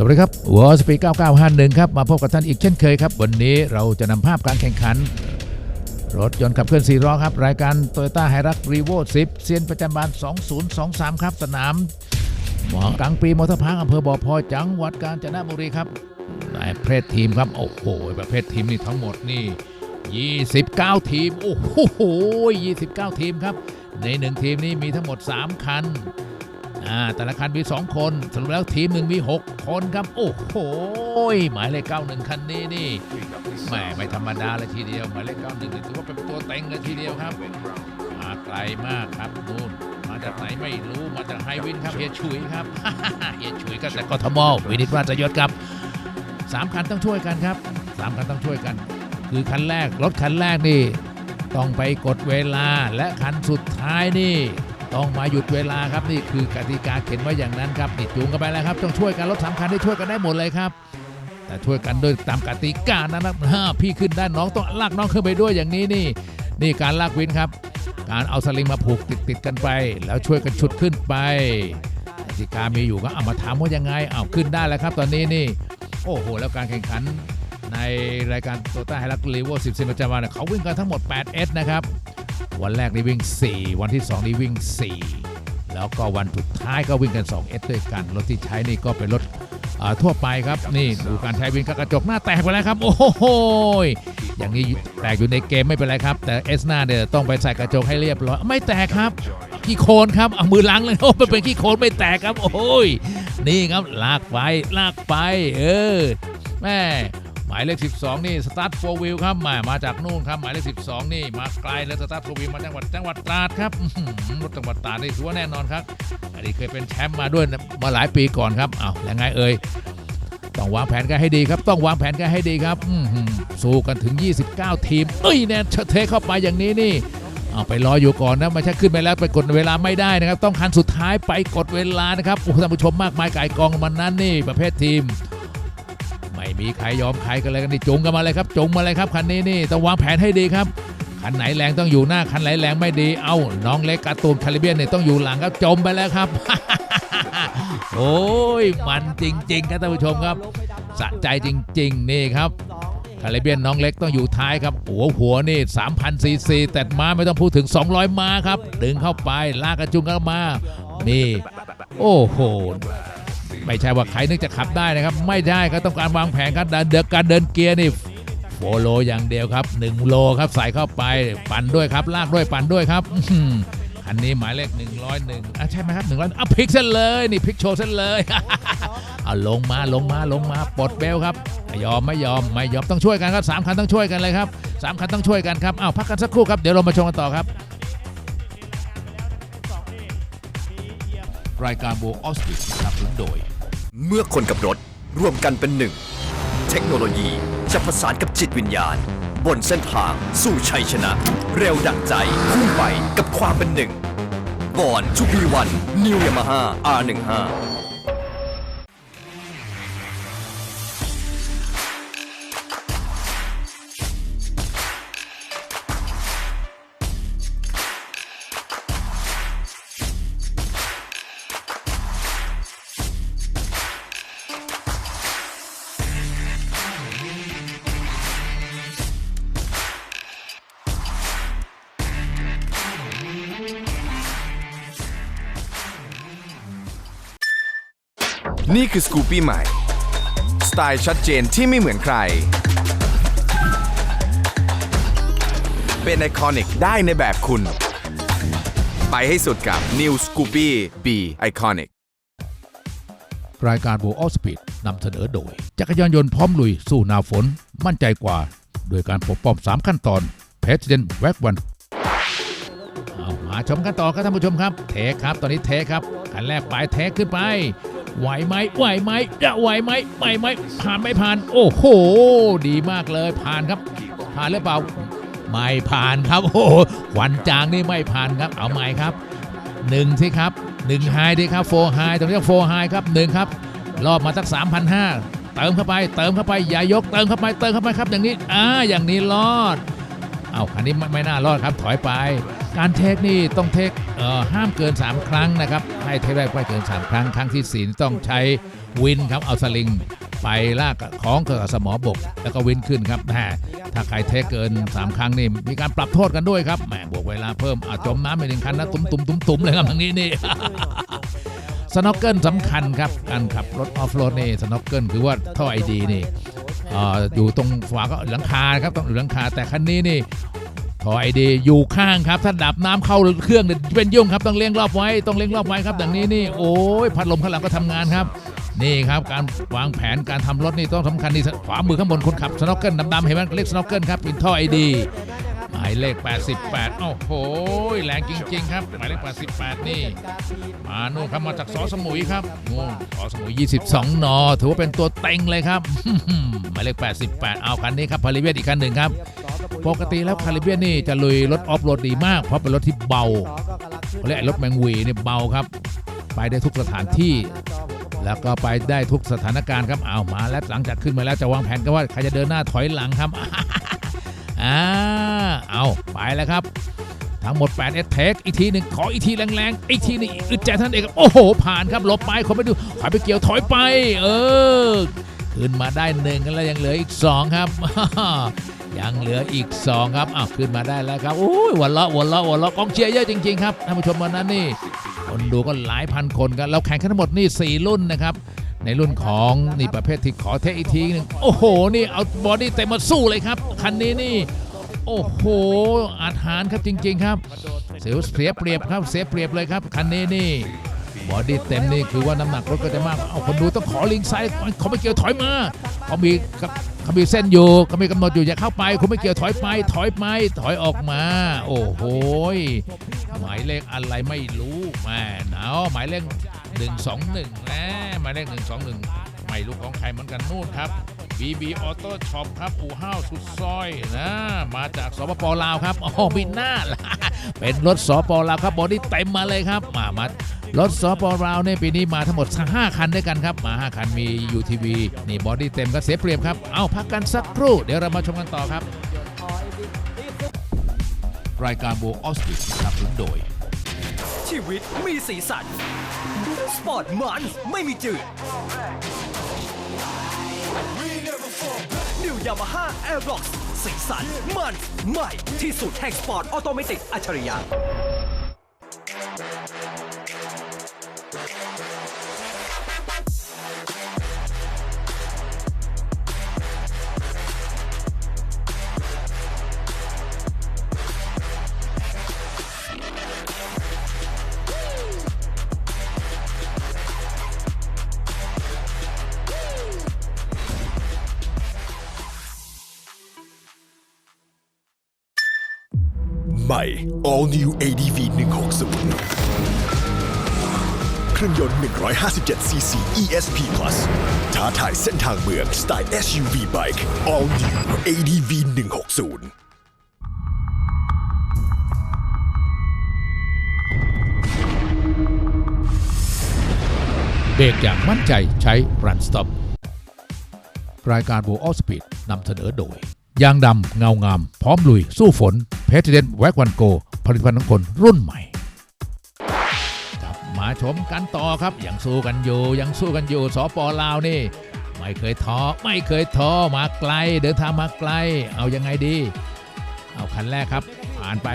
สวัสดีครับวอสปี9951 ครับมาพบกับท่านอีกเช่นเคยครับ วันนี้เราจะนำภาพการแข่งขัน รถยนต์ขับเคลื่อน4ล้อครับ รายการ t o y ยต้าไฮรักรีโว10เซียนประจำบาน2023 ครับ สนามหมอกลางปีมอเตอร์พาร์คอำเภอบ่อพลอยจังหวัดกาญจนบุรีครับในประเภททีมครับ โอ้โหประเภททีมนี่ทั้งหมดนี่ 29 ทีม โอ้โห 29 ทีมครับ ในหนึ่งทีมนี้มีทั้งหมด 3 คัน อ่าแต่ละคันมี 2 คนสรุปแล้วทีมหนึ่งมี 6 คนครับ โอ้โหหมายเลข91 คันนี้นี่แหม่ไม่ธรรมดาเลยทีเดียว หมายเลข91นี่ถือว่าเป็นตัวเต็งเลยทีเดียวครับ มาไกลมากครับนู่นมาจากไหนไม่รู้มาจากไฮวินครับเฮียฉุยครับเฮียฉุยก็แต่กทมวินิตราชยศครับสามคันต้องช่วยกันครับสามคันต้องช่วยกัน คือคันแรกรถคันแรกนี่ ต้องไปกดเวลาและคันสุดท้ายนี่ ต้องมาหยุดเวลาครับนี่คือกติกาเขียนไว้อย่างนั้นครับนี่จูงกันไปแล้วครับต้องช่วยกันรถสามคันได้ช่วยกันได้หมดเลยครับแต่ช่วยกันโดยตามกติกานะครับห้าพี่ขึ้นได้น้องต้องลากน้องขึ้นไปด้วยอย่างนี้นี่ นี่การลากวินครับ การเอาสลิงมาผูกติดติดกันไป แล้วช่วยกันฉุดขึ้นไปกติกามีอยู่ก็เอามาถามว่ายังไงเอาขึ้นได้แล้วครับ ตอนนี้นี่ โอ้โห แล้วการแข่งขันในรายการโตต้าไฮรักลีโว10เซนประจำวันเนี่ยเขาวิ่งกันทั้งหมด8 S นะครับ วันแรกนี่วิ่ง 4 วันที่ 2 นี่วิ่ง 4 แล้วก็วันสุดท้ายก็วิ่งกัน 2 S ด้วยกัน รถที่ใช้นี่ก็เป็นรถทั่วไปครับ นี่ดูการใช้วิ่งก็กระจกหน้าแตกไปแล้วครับ โอ้โหอย่างนี้แตกอยู่ในเกมไม่เป็นไรครับ แต่ S หน้าเนี่ยต้องไปใส่กระจกให้เรียบร้อย ไม่แตกครับขี้โคลนครับเอามือล้างเลยโอ้เป็นขี้โคลนไม่แตกครับ โอ้ยนี่ครับลากไปลากไป เออแม่ หมายเลข 12 นี่สตาร์ทโฟวิลครับมามาจากนู่นครับหมายเลข 12 นี่มาไกลเลยสตาร์ทโฟวิลมาจังหวัดจังหวัดตราดครับรถจังหวัดตราดนี่ถือว่าแน่นอนครับอันนี้เคยเป็นแชมป์มาด้วยมาหลายปีก่อนครับเอายังไงเอ่ยต้องวางแผนกันให้ดีครับ ต้องวางแผนกันให้ดีครับสู้กันถึง 29 ทีมเอ้ยแน่เทเข้าไปอย่างนี้นี่เอาไปรออยู่ก่อนนะไม่ใช่ขึ้นไปแล้วไปกดเวลาไม่ได้นะครับ ต้องคันสุดท้ายไปกดเวลานะครับท่านผู้ชมมากมายไก่ายกองมันนั้นนี่ประเภททีม ม่มีใครยอมใครกันเลยกันนี่จงกันมาเลยครับจงมาเลยครับคันนี้นี่ต้องวางแผนให้ดีครับคันไหนแรงต้องอยู่หน้าคันไหนแรงไม่ดีเอ้าน้องเล็กการ์ตูนคาริเบียนเนี่ยต้องอยู่หลังครับจมไปแล้วครับ โอ้ยมันจริงๆครับท่านผู้ชมครับสะใจจริง ๆ นี่ครับคาริเบียนน้องเล็กต้องอยู่ท้ายครับหัวหัวนี่3,000ซีซีแต่ม้าไม่ต้องพูดถึง 200 ม้าครับ ดึงเข้าไปลากกระจุงกันมานี่โอ้โห ไม่ใช่ว่าใครนึกจะขับได้นะครับ ไม่ได้ครับต้องการวางแผนครับเดินเดินการเดินเกียร์นี่โฟโลอย่างเดียวครับ 1 โลครับใส่เข้าไปปั่นด้วยครับ ลากด้วยปั่นด้วยครับอันนี้หมายเลข 101อะใช่ไหมครับ100อะพลิกเส้นเลยนี่พลิกโชว์เส้นเลยเอาลงมาลงมาลงมาปลดเบลครับไม่ยอมไม่ยอมไม่ยอมต้องช่วยกันครับสามคันต้องช่วยกันเลยครับสามคันต้องช่วยกันครับอ้าวพักกันสักครู่ครับเดี๋ยวเรามาชมกันต่อครับรายการโบออสติสนับสนุนโดย เมื่อคนกับรถร่วมกันเป็นหนึ่ง เทคโนโลยีจะผสานกับจิตวิญญาณ บนเส้นทางสู่ชัยชนะ เร็วดั่งใจพุ่งไปกับความเป็นหนึ่งบอนทูบีวันนิวยามาฮ่า R15 นี่คือสกูปี้ใหม่ สไตล์ชัดเจนที่ไม่เหมือนใคร เป็นไอคอนิกได้ในแบบคุณ ไปให้สุดกับ New Scoopy B Iconic รายการ w o r l d of Speed นำเสนอโดย จักรยานยนต์พร้อมลุยสู้หนาฝน มั่นใจกว่า โดยการปกป้อง3ขั้นตอน President w a g One เอามาชมกันต่อครับท่านผู้ชมครับ เทคครับ ตอนนี้เทคครับขันแรกไปเทคขึ้นไป ไหวไหมไหวไหมจะไหวไหมไหวไหมผ่านไม่ผ่าน โอ้โห ดีมากเลยผ่านครับ ผ่านหรือเปล่า ไม่ผ่านครับ โอ้หขวัญจางนี่ไม่ผ่านครับ เอาใหม่ครับหนึ่งสิครับหนึ่งไฮดีครับโฟไฮตรงนี้โฟไฮครับหนึ่งครับรอบมาสัก3,500เติมเข้าไป เติมเข้าไปอย่ายกเติมเข้าไปเติมเข้าไปครับอย่างนี้อ่าอย่างนี้รอดเอาคันนี้ไม่ไม่น่ารอดครับถอยไป การเทคนี่ต้องเทคเห้ามเกิน 3 ครั้งนะครับ ให้เทคได้ไม่เกิน 3 ครั้ง ครั้งที่สี่ต้องใช้วินครับ เอาสลิงไปลากของกับสมอบก แล้วก็วินขึ้นครับแหมถ้าใครเทคเกิน 3 ครั้งนี่มีการปรับโทษกันด้วยครับแหมบวกเวลาเพิ่มอาจจมน้ำไปหนึ่งคันนะตุ้มตุ้มตุ้มตุ้มเลยครับทางนี้นี่สโนว์เกิลสำคัญครับการขับรถออฟโรดนี่สโนว์เกิลคือว่าท่อไอดีนี่ออยู่ตรงฝาก็หลังคาครับต้องอยู่หลังคาแต่คันนี้นี่ อไอเดีอยู่ข้างครับถ้าดับน้ำเข้าเครื่องเนี่ยเป็นยุ่งครับต้องเลี้ยงรอบไว้ต้องเลี้ยงรอบไว้ครับอย่างนี้นี่โอ้ยพัดลมข้างหลังก็ทำงานครับนี่ครับการวางแผนการทำรถนี่ต้องสำคัญนี่ขวามือข้างบนคนขับสโนว์เกิลดำๆเห็นไหมเรียกสโนว์เกิลครับเป็นท่อไอดีหมายเลข 88 โอ้โห แรงจริง ๆ ครับ หมายเลข 88 นี่ มาโน่ครับมาจากสอสมุยครับโน่สอสมุย 22นอถือว่าเป็นตัวเต็งเลยครับ หมายเลข 88 เอาคันนี้ครับพาริเวียนอีกคันหนึ่งครับ ปกติแล้วคาริเบียนนี่จะลุยรถออฟโรดดีมาก เพราะเป็นรถที่เบาเขาเรียกรถแมงวีเนี่ยเบาครับ ไปได้ทุกสถานที่ แล้วก็ไปได้ทุกสถานการณ์ครับเอามาแล้วหลังจากขึ้นมาแล้วจะวางแผนกันว่าใครจะเดินหน้าถอยหลังครับอ่าเอาไปแล้วครับ ทั้งหมด8เอสเทคอีกทีหนึ่งขออีกทีแรงๆอีกทีนึงอึดใจท่านเองครับโอ้โห ผ่านครับลบไปคนไปดูขอยไปเกี่ยวถอยไป เออ ขึ้นมาได้หนึ่งกันแล้วยังเหลืออีก2ครับ ยังเหลืออีก2ครับอ้าวขึ้นมาได้แล้วครับโอ้ยวันละวันละวันละกองเชียร์เยอะจริงๆครับท่านผู้ชมวันนั้นนี่คนดูก็หลายพันคนกันเราแข่งกันทั้งหมดนี่4รุ่นนะครับในรุ่นของนี่ประเภทที่ขอเทอีกทีหนึงโอ้โห นี่เอาบอดี้เต็มมาสู้เลยครับ คันนี้นี่ โอ้โหอาหารครับจริง ๆ ครับ เสียเสียเปรียบครับเสียเปรียบเลยครับ คันนี้นี่ บอดี้เต็มนี่คือว่าน้ำหนักรถก็จะมากเอาคนดูต้องขอลิงไซด์เขาไม่เกี่ยวถอยมาเขามีเขามีเส้นอยู่เขามีกำหนดอยู่อย่าเข้าไปคุณไม่เกี่ยวถอยไปถอยไปถอยออกมา โอ้โหหมายเลขอะไรไม่รู้แม่หนาวหมายเลข121นะหมายเลข121ไม่รู้ของใครเหมือนกันนู่นครับ BB Auto Shop ครับอู่ห้าวสุดซอยนะมาจากสปปลาวครับอ๋อบินหน้าล่ะเป็นรถสปปลาวครับบอดี้เต็มมาเลยครับมามา รถสปลาวเนี่ยปีนี้มาทั้งหมด 5 คันด้วยกันครับ มา 5 คันมี UTV นี่บอดี้เต็มก็เสียเปรียบครับ เอาพักกันสักครู่ เดี๋ยวเรามาชมกันต่อครับ รายการโบออสติสนับสนุนโดย ชีวิตมีสีสัน สปอร์ตมันไม่มีจืด New Yamaha Aerox สีสันมันใหม่ที่สุดแห่งสปอร์ตออโตเมติกอัจฉริยะ ม่ All New ADV 160เครื่องยนต์ 157cc ESP Plus ท้าทายเส้นทางเมืองสไตล์ SUV Bike All New ADV 160เบรกอย่างมั่นใจใช้ Run Stop รายการโบออสปีดนำเสนอโดย ยางดำเงางาม พร้อมลุยสู้ฝน เพจเดนแวกวันโกผลิตภัณฑ์ของคนรุ่นใหม่ครับมาชมกันต่อครับยังสู้กันอยู่ยังสู้กันอยู่สปลาวนี่ ไม่เคยท้อไม่เคยท้อมาไกล เดินทางมาไกล เอายังไงดี เอาคันแรกครับ ผ่านไป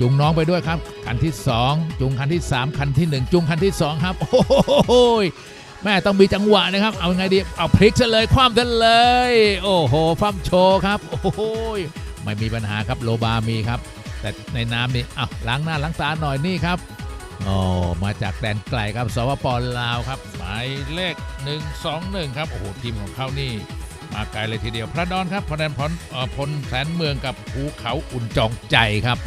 จุงน้องไปด้วยครับ คันที่ 2 จุงคันที่ 3 คันที่ 1 จุงคันที่ 2 ครับ โอ้โหแม่ต้องมีจังหวะนะครับ เอายังไงดีเอาพลิกซะเลยคว่ำซะเลย โอ้โหฟั่มโชว์ครับ โอ้โห ไม่มีปัญหาครับโลบามีครับ แต่ในน้ำนี่อ้าวล้างหน้าล้างตาหน่อยนี่ครับโอ้มาจากแดนไกลครับสวปลาวครับ หมายเลข 121 ครับโอ้โหทีมของเขานี่ มาไกลเลยทีเดียวพระดอนครับพระดนพลพลแสนเมืองกับภูเขาอุ่นจองใจครับ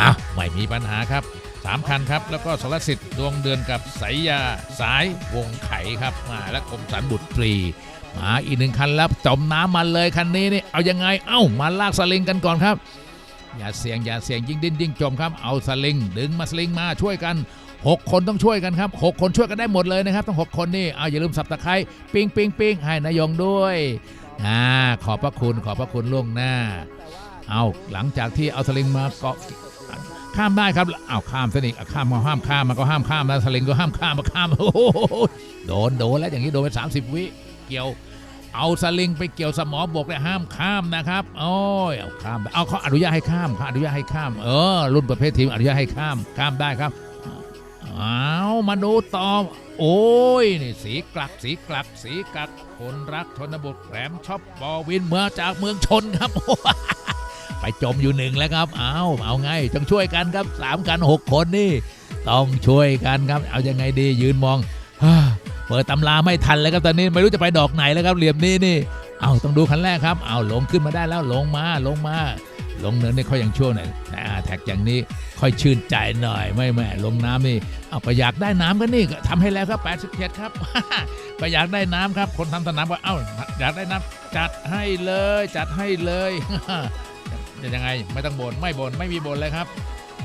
อ้าวไม่มีปัญหาครับสามคันครับ แล้วก็สรสิทธิ์ดวงเดือนกับสายยาสายวงไขครับมาและคมสันบุตรตรี มาอีกหนึ่งคันแล้วจมน้ำมาเลยคันนี้นี่เอายังไงเอ้ามาลากสลิงกันก่อนครับ อย่าเสี่ยงอย่าเสี่ยงยิ่งดิ้นยิ่งจมครับเอาสลิงดึงมาสลิงมาช่วยกัน 6 คนต้องช่วยกันครับ 6 คนช่วยกันได้หมดเลยนะครับต้อง 6 คนนี่เอาอย่าลืมสับตะไคร้ปิ้งปิ้งปิ้งให้นายงด้วยอ่าขอบพระคุณขอบพระคุณล่วงหน้า เอาหลังจากที่เอาสลิงมาเกาะข้ามได้ครับเอาข้ามซะอีกอะข้ามมาห้ามข้ามมันก็ห้ามข้ามแล้วสลิงก็ห้ามข้ามมาข้ามโอ้โหโดนโดนแล้วอย่างนี้โดนไป30วิ เกี่ยว เอาสลิงไปเกี่ยวสมอบกและห้ามข้ามนะครับ โอ้ยเอาข้ามเอาเขาอนุญาตให้ข้ามเขาอนุญาตให้ข้าม เออ รุ่นประเภททีมอนุญาตให้ข้ามข้ามได้ครับเอามาดูต่อโอ้ยนี่สีกลักสีกลักสีกลักคนรักชนบทแหลมชอบบอวินเมือจากเมืองชนครับ ไปจมอยู่หนึ่งแล้วครับเอาเอาไงต้องช่วยกันครับสามกันหกคนนี่ ต้องช่วยกันครับ เอายังไงดียืนมอง เปิดตำราไม่ทันเลยครับตอนนี้ไม่รู้จะไปดอกไหนแล้วครับเหลี่ยมนี้นี่เอาต้องดูคันแรกครับเอาลงขึ้นมาได้แล้วลงมาลงมา ลงเนินนี่ค่อยยังชั่วหน่อยแต่อ่าแท็กอย่างนี้ค่อยชื่นใจหน่อยไม่แม่ลงน้ำนี่เอาก็อยากได้น้ำกันนี่ก็ทำให้แล้วครับ87ครับก็อยากได้น้ำครับ คนทำสนามก็เอ้าอยากได้น้ำจัดให้เลย จัดให้เลยจะยังไงไม่ต้องบน่นไม่บ่นไม่มีบ่นเลยครับ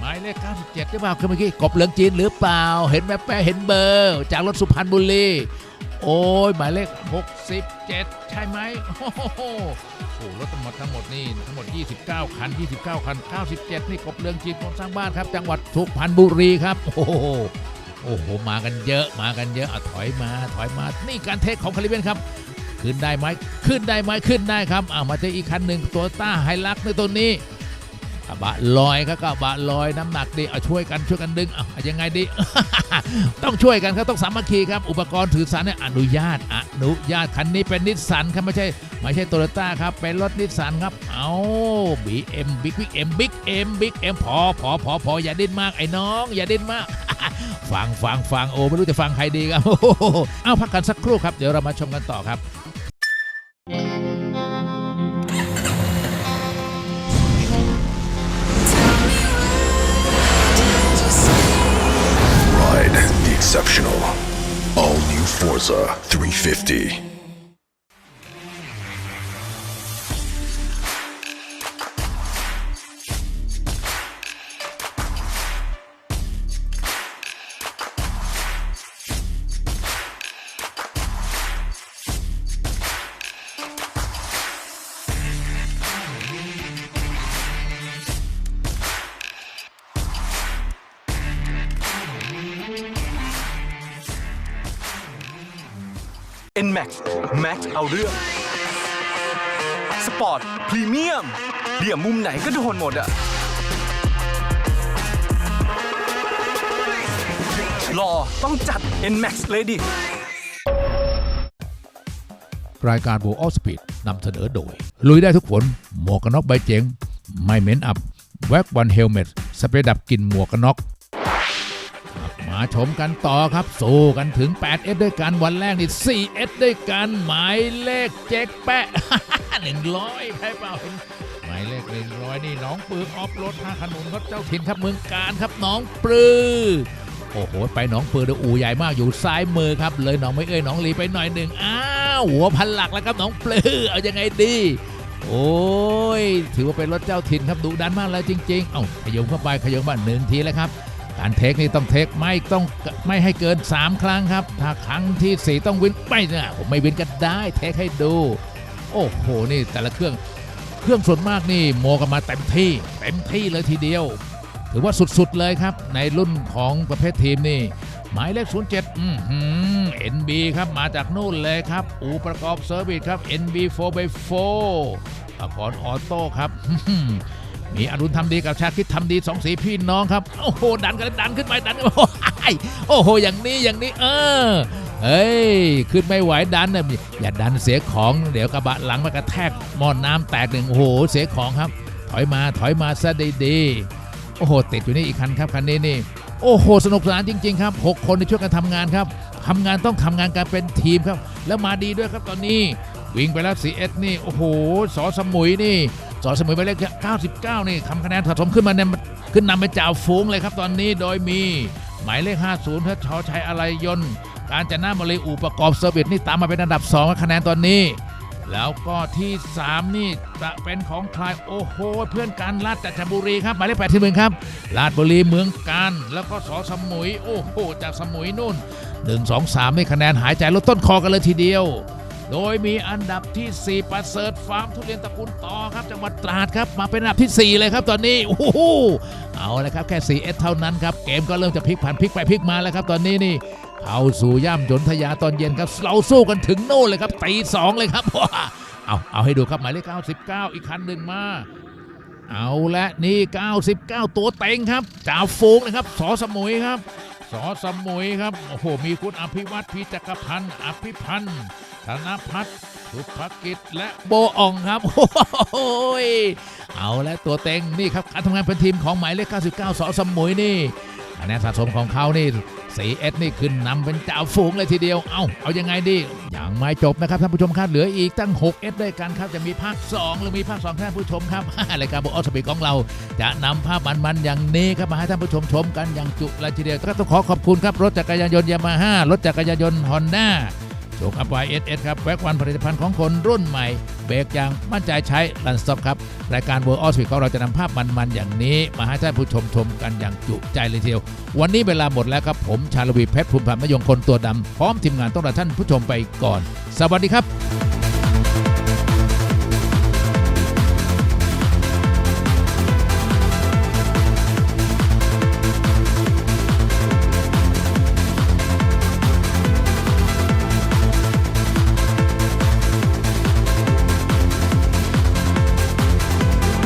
หมายเลข97หรือเปล่าคือเมื่อกี้กบเหลืองจีนหรือเปล่า เห็นแม่แปะเห็นเบอร์ จากรถสุพรรณบุรีโอ้ยหมายเลข 67 ใช่ไหมโอ้โหรถทั้งหมดทั้งหมดนี่ทั้งหมด 29 คัน 29 คัน 97 นี่กบเหลืองจีนคนสร้างบ้านครับ จังหวัดสุพรรณบุรีครับ โอ้โหโอ้โห มากันเยอะมากันเยอะอะถอยมาถอยมา นี่การเทคของคาริเบียนครับ ขึ้นได้ไหมขึ้นได้ไหมขึ้นได้ครับอ่ามาเจออีกคันหนึ่งตัวต้าไฮลักในตัวนี้ กระบะลอยครับกระบะลอยน้ำหนักดีเอาช่วยกันช่วยกันดึงเอายังไงดี ต้องช่วยกันครับต้องสามัคคีครับ อุปกรณ์ถือสารเนี่ยอนุญาตอนุญาตคันนี้เป็นนิสสันครับไม่ใช่ไม่ใช่โตโยต้าครับเป็นรถนิสสันครับเอาบีเอ็มบิ๊กบิ๊กเอ็มบิ๊กเอ็มบิ๊กเอ็มพอพอพอพออย่าดิ้นมากไอ้น้อง อย่าดิ้นมากฟังฟังฟังโอ้ไม่รู้จะฟังใครดีครับเอาพักกันสักครู่ครับเดี๋ยวเรามาชมกันต่อครับ exceptional. All new Forza 350. NMAX Max เอาเรื่อง สปอร์ต พรีเมียมเบี่ยมมุมไหนก็โดนหมดอะรอต้องจัด NMAX เลยดิ รายการ World of Speed นำเสนอโดย ลุยได้ทุกฝน หมวกกันน็อกใบเจ๋ง ไม่เหม็นอับ แว็กวันเฮลเมตสเปรย์ดับกลิ่นหมวกกันน็อก มาชมกันต่อครับ สู้กันถึง 8F ด้วยกัน วันแรกนี่ 4F ด้วยกัน หมายเลขเจ๊กแปะ100ใช่เปล่าเห็นหมายเลข 100 นี่น้องปือออฟรถท่าขนุนรถเจ้าถิ่นครับเมืองการครับน้องปลือโอ้โห ไปหนองปือเดยวอูใหญ่มากอยู่ซ้ายมือครับ เลยหนองไม่เอ้ยหนองลีไปหน่อยหนึ่งอ้าวหัวพันหลักแล้วครับหนองปลือเอายังไงดีโอ้ย ถือว่าเป็นรถเจ้าถิ่นครับดุดันมากเลยจริง ๆ เอ้าขยมเข้าไปขยมมาหนึ่งทีแล้วครับ การเทคนี่ต้องเทคไม่ต้องไม่ให้เกิน 3 ครั้งครับ ถ้าครั้งทีสี่4 ต้องวินไม่เนี่ยผมไม่วินก็ได้เทคให้ดู โอ้โหนี่แต่ละเครื่องเครื่องส่วนมากนี่โมกันมาเต็มที่เต็มที่เลยทีเดียว ถือว่าสุดๆเลยครับ ในรุ่นของประเภททีมนี่ หมายเลข 07อือหือ NB ครับมาจากนู่นเลยครับ อูประกอบเซอร์วิสครับ NB 4x4 อภรออโต้ครับ มีอรุณทำดีกับชาคิดทำดีสองสีพี่น้องครับโอ้โหดันกันดันขึ้นไปดันโอ้โหโอ้โหอย่างนี้อย่างนี้เออเฮ้ยขึ้นไม่ไหวดันนะอย่าดันเสียของเดี๋ยวกระบะหลังมากระแทกหม้อนน้ำแตกหนึ่งโอ้โหเสียของครับ ถอยมาถอยมาซะดีๆโอ้โหติดอยู่นี่อีกคันครับคันนี้นี่โอ้โหสนุกสนานจริง ๆ ครับ6คนที่ช่วยกันทำงานครับทำงานต้องทำงานกันเป็นทีมครับ แล้วมาดีด้วยครับตอนนี้ วิ่งไปแล้วสีเอสนี่โอ้โหสอสมุยนี่ สอสมุยไปเลข99 นี่ทำคะแนนสะสมขึ้นมาเนี่ยขึ้นนำเป็นจ่าฝูงเลยครับตอนนี้โดยมี หมายเลข 50พื่อชอชัยอะไรยนต์ การจะหน้าบริอูประกอบเซอร์วิสนี่ตามมาเป็นอันดับ2คะแนนตอนนี้ แล้วก็ที่ 3 นี่จะเป็นของใครโอ้โห เพื่อนกันลาดจันทบุรีครับหมายเลขแปดที่หนึ่งครับลาดบุรีเมืองการแล้วก็สอสมุยโอ้โหจากสมุยนู่น 1 2 3นี่คะแนนหายใจลดต้นคอกันเลยทีเดียว โดยมีอันดับที่ 4 ประเสริฐฟาร์มทุเรียนตระกูลต่อครับจังหวัดตราดครับมาเป็นอันดับทีสี่4 เลยครับตอนนี้โอ้โหเอาลยครับแค่ 4S เท่านั้นครับเกมก็เริ่มจะพลิกผันพลิกไปพลิกมาแล้วครับตอนนี้นี่เข้าสู่ย่ำยนทยาตอนเย็นครับเราสู้กันถึงโน่นเลยครับตีสองเลยครับว้าเอาเอาให้ดูครับหมายเลข99 อีกคันหนึ่งมา เอาละนี่ 99 ตัวเต็งครับจ่าฟูงนะครับสอสมุยครับสอสมุยครับโอ้โหมีคุณอภิวัตรพีจักรพันธ์อภิพันธ์ ธนพัฒน์สุภกิจและโบอ่องครับ โอ้ยเอาและตัวเต็งนี่ครับการทำงานเป็นทีมของหมายเลข 99 สอสมุยนี่คะแนนสะสมของเขานี่สีเอสนี่ขึ้นนำเป็นจ่าฝูงเลยทีเดียว เอาเอายังไงดียังไม่จบนะครับท่านผู้ชมครับ เหลืออีกตั้ง6เอสด้วยกันครับ จะมีภาค 2 หรือมีภาค2ท่านผู้ชมครับรายการบอกออสปีของเรา จะนำภาพมันๆอย่างนี้ครับมาให้ท่านผู้ชมชมกันอย่างจุใจทีเดียวก็ต้องขอขอบคุณครับรถจักรยานยนต์ยามาฮ่ารถจักรยานยนต์ฮอนด้า โชคอัพไวเอสเอสครับแว็กวันผลิตภัณฑ์ของคนรุ่นใหม่ เบรกอย่างมั่นใจใช้ลันสต็อปครับ รายการเวอร์ออสวีของเราจะนำภาพมันๆอย่างนี้ มาให้ท่านผู้ชมชมกันอย่างจุใจเลยทีเดียว วันนี้เวลาหมดแล้วครับผมชาลวีเพชรภูมิพันธ์มยงคนตัวดำพร้อมทีมงานต้องลาท่านผู้ชมไปก่อน สวัสดีครับ